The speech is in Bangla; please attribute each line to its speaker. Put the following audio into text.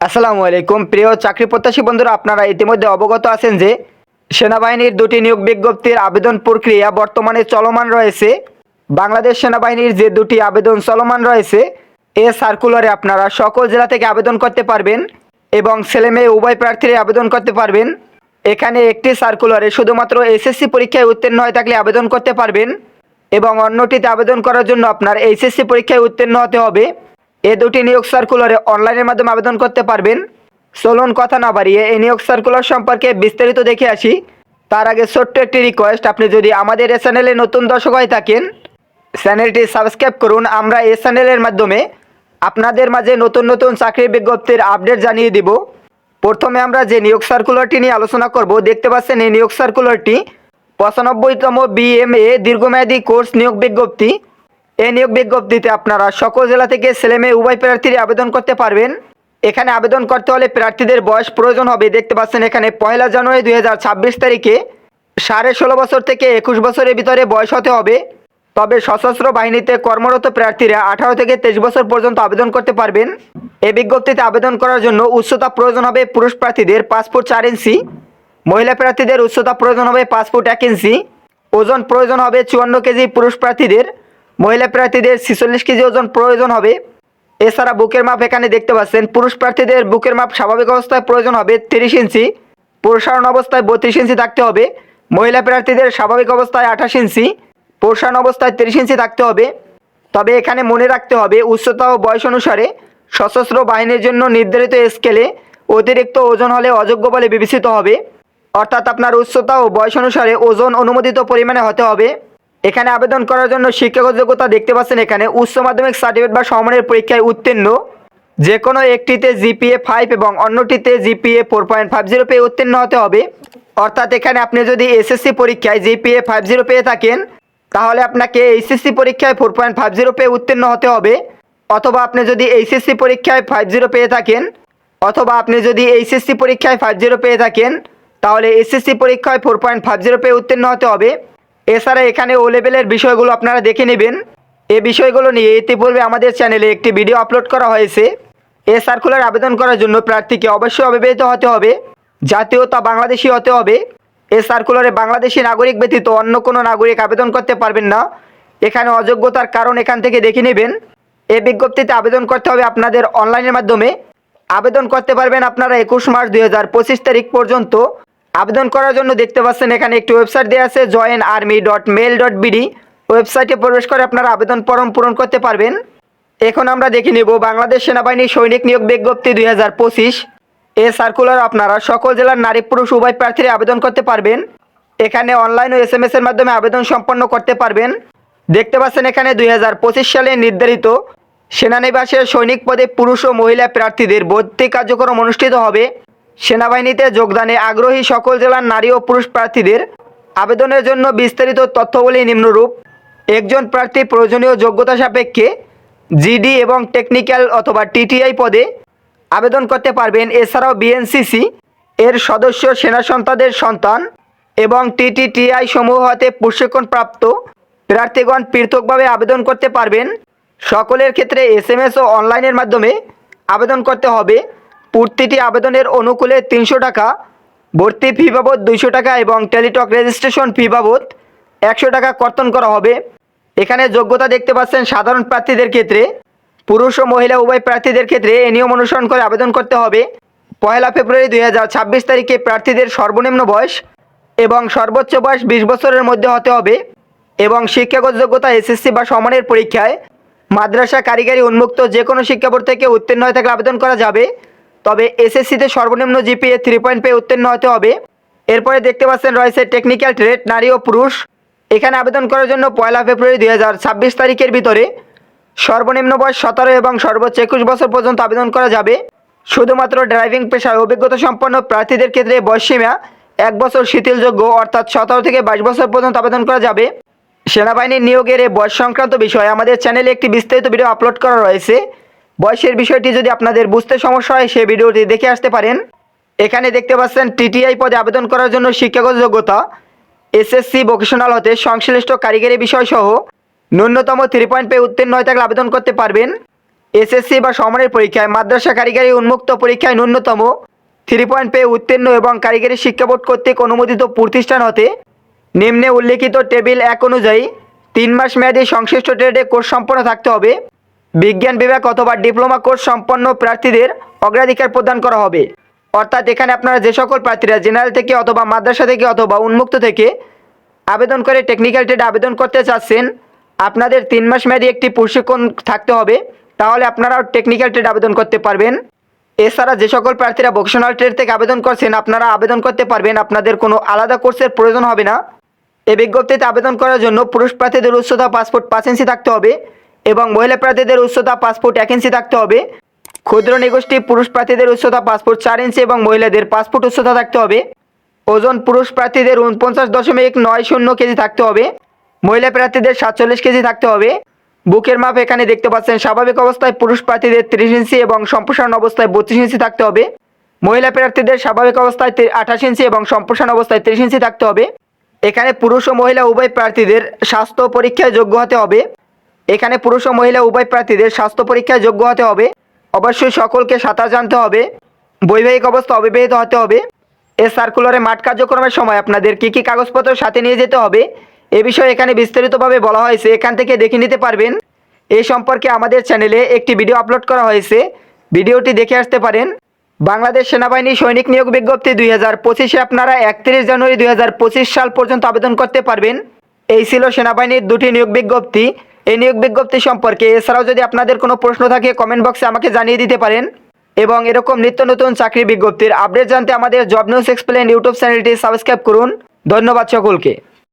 Speaker 1: আসসালামু আলাইকুম। প্রিয় চাকরি প্রত্যাশী বন্ধুরা, আপনারা ইতিমধ্যে অবগত আছেন যে সেনাবাহিনীর দুটি নিয়োগ বিজ্ঞপ্তির আবেদন প্রক্রিয়া বর্তমানে চলমান রয়েছে। বাংলাদেশ সেনাবাহিনীর যে দুটি আবেদন চলমান রয়েছে, এ সার্কুলারে আপনারা সকল জেলা থেকে আবেদন করতে পারবেন এবং ছেলে মেয়ে উভয় প্রার্থীরা আবেদন করতে পারবেন। এখানে একটি সার্কুলারে শুধুমাত্র এসএসসি পরীক্ষায় উত্তীর্ণ হয়ে থাকলে আবেদন করতে পারবেন এবং অন্যটিতে আবেদন করার জন্য আপনার এইচএসসি পরীক্ষায় উত্তীর্ণ হতে হবে। এ দুটি নিয়োগ সার্কুলারে অনলাইনের মাধ্যমে আবেদন করতে পারবেন। চলুন কথা না বাড়িয়ে এই নিয়োগ সার্কুলার সম্পর্কে বিস্তারিত দেখে আসি। তার আগে ছোট্ট একটি রিকোয়েস্ট আপনি যদি আমাদের এই চ্যানেলে নতুন দর্শক হয়ে থাকেন, চ্যানেলটি সাবস্ক্রাইব করুন। আমরা এই চ্যানেলের মাধ্যমে আপনাদের মাঝে নতুন নতুন চাকরির বিজ্ঞপ্তির আপডেট জানিয়ে দিব। প্রথমে আমরা যে নিয়োগ সার্কুলারটি নিয়ে আলোচনা করব, দেখতে পাচ্ছেন এই নিয়োগ সার্কুলারটি পঁচানব্বইতম বিএমএ দীর্ঘমেয়াদী কোর্স নিয়োগ বিজ্ঞপ্তি। এই নিয়োগ বিজ্ঞপ্তিতে আপনারা সকল জেলা থেকে ছেলে মেয়ে উভয় প্রার্থীরা আবেদন করতে পারবেন। এখানে আবেদন করতে হলে প্রার্থীদের বয়স প্রয়োজন হবে। দেখতে পাচ্ছেন এখানে পয়লা জানুয়ারি দুই হাজার ছাব্বিশ তারিখে সাড়ে ষোলো বছর থেকে একুশ বছরের ভিতরে বয়স হতে হবে। তবে সশস্ত্র বাহিনীতে কর্মরত প্রার্থীরা আঠারো থেকে তেইশ বছর পর্যন্ত আবেদন করতে পারবেন। এই বিজ্ঞপ্তিতে আবেদন করার জন্য উচ্চতা প্রয়োজন হবে পুরুষ প্রার্থীদের পাসপোর্ট চার ইঞ্চি, মহিলা প্রার্থীদের উচ্চতা প্রয়োজন হবে ফুট এক ইঞ্চি, ওজন প্রয়োজন হবে চুয়ান্ন কেজি পুরুষ প্রার্থীদের। মহিলা প্রার্থীদের ছিচল্লিশ কেজি ওজন প্রয়োজন হবে। এছাড়া বুকের মাপ এখানে দেখতে পাচ্ছেন, পুরুষ প্রার্থীদের বুকের মাপ স্বাভাবিক অবস্থায় প্রয়োজন হবে তিরিশ ইঞ্চি, প্রসারণ অবস্থায় বত্রিশ ইঞ্চি থাকতে হবে, মহিলা প্রার্থীদের স্বাভাবিক অবস্থায় আঠাশ ইঞ্চি, প্রসারণ অবস্থায় তিরিশ ইঞ্চি থাকতে হবে। তবে এখানে মনে রাখতে হবে, উচ্চতা ও বয়স অনুসারে সশস্ত্র বাহিনীর জন্য নির্ধারিত স্কেলে অতিরিক্ত ওজন হলে অযোগ্য বলে বিবেচিত হবে। অর্থাৎ আপনার উচ্চতা ও বয়স অনুসারে ওজন অনুমোদিত পরিমাণে হতে হবে। এখানে আবেদন করার জন্য শিক্ষাগত যোগ্যতা দেখতে পাচ্ছেন এখানে উচ্চ মাধ্যমিক সার্টিফিকেট বা সমমানের পরীক্ষায় উত্তীর্ণ। যে কোনো একটিতে জিপিএ ফাইভ এবং অন্যটিতে GPA four point five zero পেয়ে উত্তীর্ণ হতে হবে। অর্থাৎ এখানে আপনি যদি এসএসসি পরীক্ষায় জিপিএ ফাইভ জিরো পেয়ে থাকেন, তাহলে আপনাকে এইচএসসি পরীক্ষায় ফোর পয়েন্ট ফাইভ জিরো পেয়ে উত্তীর্ণ হতে হবে। অথবা আপনি যদি এইচএসসি পরীক্ষায় ফাইভ জিরো পেয়ে থাকেন, অথবা আপনি যদি এইচএসসি পরীক্ষায় ফাইভ জিরো পেয়ে থাকেন, তাহলে এসএসসি পরীক্ষায় ফোর পয়েন্ট ফাইভ জিরো পেয়ে উত্তীর্ণ হতে হবে। এছাড়া এখানে ও লেভেলের বিষয়গুলো আপনারা দেখে নেবেন। এ বিষয়গুলো নিয়ে ইতিপূর্বে আমাদের চ্যানেলে একটি ভিডিও আপলোড করা হয়েছে। এ সার্কুলার আবেদন করার জন্য প্রার্থীকে অবশ্যই অবিবাহিত হতে হবে, জাতীয়তা বাংলাদেশি হতে হবে। এ সার্কুলারে বাংলাদেশি নাগরিক ব্যতীত অন্য কোনো নাগরিক আবেদন করতে পারবেন না। এখানে অযোগ্যতার কারণ এখান থেকে দেখে নেবেন। এ বিজ্ঞপ্তিতে আবেদন করতে হবে আপনাদের অনলাইনের মাধ্যমে। আবেদন করতে পারবেন আপনারা একুশ মার্চ দুই হাজার পঁচিশ তারিখ পর্যন্ত। আবেদন করার জন্য দেখতে পাচ্ছেন এখানে একটি ওয়েবসাইট দেওয়া আছে join army dot mil dot BD ওয়েবসাইটে প্রবেশ করে আপনারা আবেদন ফর্ম পূরণ করতে পারবেন। এখন আমরা দেখে নেব বাংলাদেশ সেনাবাহিনী সৈনিক নিয়োগ বিজ্ঞপ্তি দুই হাজার পঁচিশ। এ সার্কুলার আপনারা সকল জেলার নারী, পুরুষ, উভয় প্রার্থীরা আবেদন করতে পারবেন। এখানে অনলাইন ও এস এম এস এর মাধ্যমে আবেদন সম্পন্ন করতে পারবেন। দেখতে পাচ্ছেন এখানে দুই হাজার পঁচিশ সালে নির্ধারিত সেনানিবাসের সৈনিক পদে পুরুষ ও মহিলা প্রার্থীদের ভর্তি কার্যক্রম অনুষ্ঠিত হবে। সেনাবাহিনীতে যোগদানে আগ্রহী সকল জেলার নারী ও পুরুষ প্রার্থীদের আবেদনের জন্য বিস্তারিত তথ্যগুলি নিম্নরূপ। একজন প্রার্থী প্রয়োজনীয় যোগ্যতা সাপেক্ষে জিডি এবং টেকনিক্যাল অথবা টিটিআই পদে আবেদন করতে পারবেন। এছাড়াও বিএনসিসি এর সদস্য সেনা সন্তানদের সন্তান এবং টিটিটিআই সমূহ হতে প্রশিক্ষণপ্রাপ্ত প্রার্থীগণ পৃথকভাবে আবেদন করতে পারবেন। সকলের ক্ষেত্রে এস ও অনলাইনের মাধ্যমে আবেদন করতে হবে। প্রতিটি আবেদনের অনুকূলে তিনশো টাকা, ভর্তি ফি বাবদ দুইশো টাকা এবং টেলিটক রেজিস্ট্রেশন ফি বাবদ একশো টাকা কর্তন করা হবে। এখানে যোগ্যতা দেখতে পাচ্ছেন সাধারণ প্রার্থীদের ক্ষেত্রে, পুরুষ ও মহিলা উভয় প্রার্থীদের ক্ষেত্রে এ নিয়ম অনুসরণ করে আবেদন করতে হবে। পয়লা ফেব্রুয়ারি দু হাজার ছাব্বিশ তারিখে প্রার্থীদের সর্বনিম্ন বয়স এবং সর্বোচ্চ বয়স বিশ বছরের মধ্যে হতে হবে এবং শিক্ষাগত যোগ্যতা এসএসসি বা সমানের পরীক্ষায় মাদ্রাসা কারিগরি উন্মুক্ত যে কোনো শিক্ষা বোর্ড থেকে উত্তীর্ণ হয়ে থাকলে আবেদন করা যাবে। তবে এসএসসিতে সর্বনিম্ন জিপিএ থ্রি পয়েন্ট পেয়ে উত্তীর্ণ হতে হবে। এরপরে দেখতে পাচ্ছেন রয়েছে টেকনিক্যাল ট্রেড নারী ও পুরুষ। এখানে আবেদন করার জন্য পয়লা ফেব্রুয়ারি দু হাজার ছাব্বিশ তারিখের ভিতরে সর্বনিম্ন বয়স সতেরো এবং সর্বোচ্চ একুশ বছর পর্যন্ত আবেদন করা যাবে। শুধুমাত্র ড্রাইভিং পেশায় অভিজ্ঞতা সম্পন্ন প্রার্থীদের ক্ষেত্রে বয়সসীমা এক বছর শিথিলযোগ্য, অর্থাৎ সতেরো থেকে বাইশ বছর পর্যন্ত আবেদন করা যাবে। সেনাবাহিনীর নিয়োগের বয়স সংক্রান্ত বিষয়ে আমাদের চ্যানেলে একটি বিস্তারিত ভিডিও আপলোড করা রয়েছে। বয়সের বিষয়টি যদি আপনাদের বুঝতে সমস্যা হয়, সেই ভিডিওটি দেখে আসতে পারেন। এখানে দেখতে পাচ্ছেন, টিটিআই পদে আবেদন করার জন্য শিক্ষাগত যোগ্যতা, এসএসসি ভোকেশনাল হতে সংশ্লিষ্ট কারিগরি বিষয়সহ ন্যূনতম থ্রি পয়েন্ট পেয়ে উত্তীর্ণ হয়ে থাকলে আবেদন করতে পারবেন। এসএসসি বা সমানের পরীক্ষায় মাদ্রাসা কারিগরি উন্মুক্ত পরীক্ষায় ন্যূনতম থ্রি পয়েন্ট পেয়ে উত্তীর্ণ এবং কারিগরি শিক্ষা বোর্ড কর্তৃক অনুমোদিত প্রতিষ্ঠান হতে নিম্নে উল্লেখিত টেবিল এক অনুযায়ী তিন মাস মেয়াদী সংশ্লিষ্ট ট্রেডে কোর্স সম্পন্ন থাকতে হবে। বিজ্ঞান বিভাগ অথবা ডিপ্লোমা কোর্স সম্পন্ন প্রার্থীদের অগ্রাধিকার প্রদান করা হবে। অর্থাৎ এখানে আপনারা যে সকল প্রার্থীরা জেনারেল থেকে অথবা মাদ্রাসা থেকে অথবা উন্মুক্ত থেকে আবেদন করে টেকনিক্যাল ট্রেড আবেদন করতে চাচ্ছেন, আপনাদের তিন মাস মেয়াদী একটি প্রশিক্ষণ থাকতে হবে। তাহলে আপনারাও টেকনিক্যাল ট্রেড আবেদন করতে পারবেন। এছাড়া যে সকল প্রার্থীরা ভোকেশনাল ট্রেড থেকে আবেদন করছেন, আপনারা আবেদন করতে পারবেন। আপনাদের কোনো আলাদা কোর্সের প্রয়োজন হবে না। এ বিজ্ঞপ্তিতে আবেদন করার জন্য পুরুষ প্রার্থীদের উচ্চতা, পাসপোর্ট ইঞ্চি থাকতে হবে। এবং মহিলা প্রার্থীদের উচ্চতা পাসপোর্ট এক ইঞ্চি থাকতে হবে। ক্ষুদ্র নিগোষ্ঠী পুরুষ প্রার্থীদের উচ্চতা পাসপোর্ট চার ইঞ্চি এবং মহিলাদের পাসপোর্ট উচ্চতা থাকতে হবে। ওজন পুরুষ প্রার্থীদের উনপঞ্চাশ দশমিক নয় শূন্য কেজি থাকতে হবে। মহিলা প্রার্থীদের সাতচল্লিশ কেজি থাকতে হবে। বুকের মাপ এখানে দেখতে পাচ্ছেন, স্বাভাবিক অবস্থায় পুরুষ প্রার্থীদের তিরিশ ইঞ্চি এবং সম্প্রসারণ অবস্থায় বত্রিশ ইঞ্চি থাকতে হবে। মহিলা প্রার্থীদের স্বাভাবিক অবস্থায় আঠাশ ইঞ্চি এবং সম্প্রসারণ অবস্থায় তিরিশ ইঞ্চি থাকতে হবে। এখানে পুরুষ ও মহিলা উভয় প্রার্থীদের স্বাস্থ্য পরীক্ষায় যোগ্য হতে হবে। এখানে পুরুষ ও মহিলা উভয় প্রার্থীদের স্বাস্থ্য পরীক্ষায় যোগ্য হতে হবে। অবশ্যই সকলকে সাঁতার জানতে হবে। বৈবাহিক অবস্থা অবিবাহিত হতে হবে। এ সার্কুলারে মাঠ কার্যক্রমের সময় আপনাদের কী কী কাগজপত্র সাথে নিয়ে যেতে হবে, এ বিষয়ে এখানে বিস্তারিতভাবে বলা হয়েছে। এখান থেকে দেখে নিতে পারবেন। এই সম্পর্কে আমাদের চ্যানেলে একটি ভিডিও আপলোড করা হয়েছে। ভিডিওটি দেখে আসতে পারেন। বাংলাদেশ সেনাবাহিনী সৈনিক নিয়োগ বিজ্ঞপ্তি দুই হাজার পঁচিশে আপনারা একত্রিশ জানুয়ারি দুই হাজার পঁচিশ সাল পর্যন্ত আবেদন করতে পারবেন। এই ছিল সেনাবাহিনীর দুটি নিয়োগ বিজ্ঞপ্তি। এই নিয়োগ বিজ্ঞপ্তি সম্পর্কে, এছাড়াও যদি আপনাদের কোনো প্রশ্ন থাকে কমেন্ট বক্সে আমাকে জানিয়ে দিতে পারেন। এবং এরকম নিত্য নতুন চাকরি বিজ্ঞপ্তির আপডেট জানতে আমাদের জব নিউজ এক্সপ্লেন ইউটিউব চ্যানেলটি সাবস্ক্রাইব করুন। ধন্যবাদ সকলকে।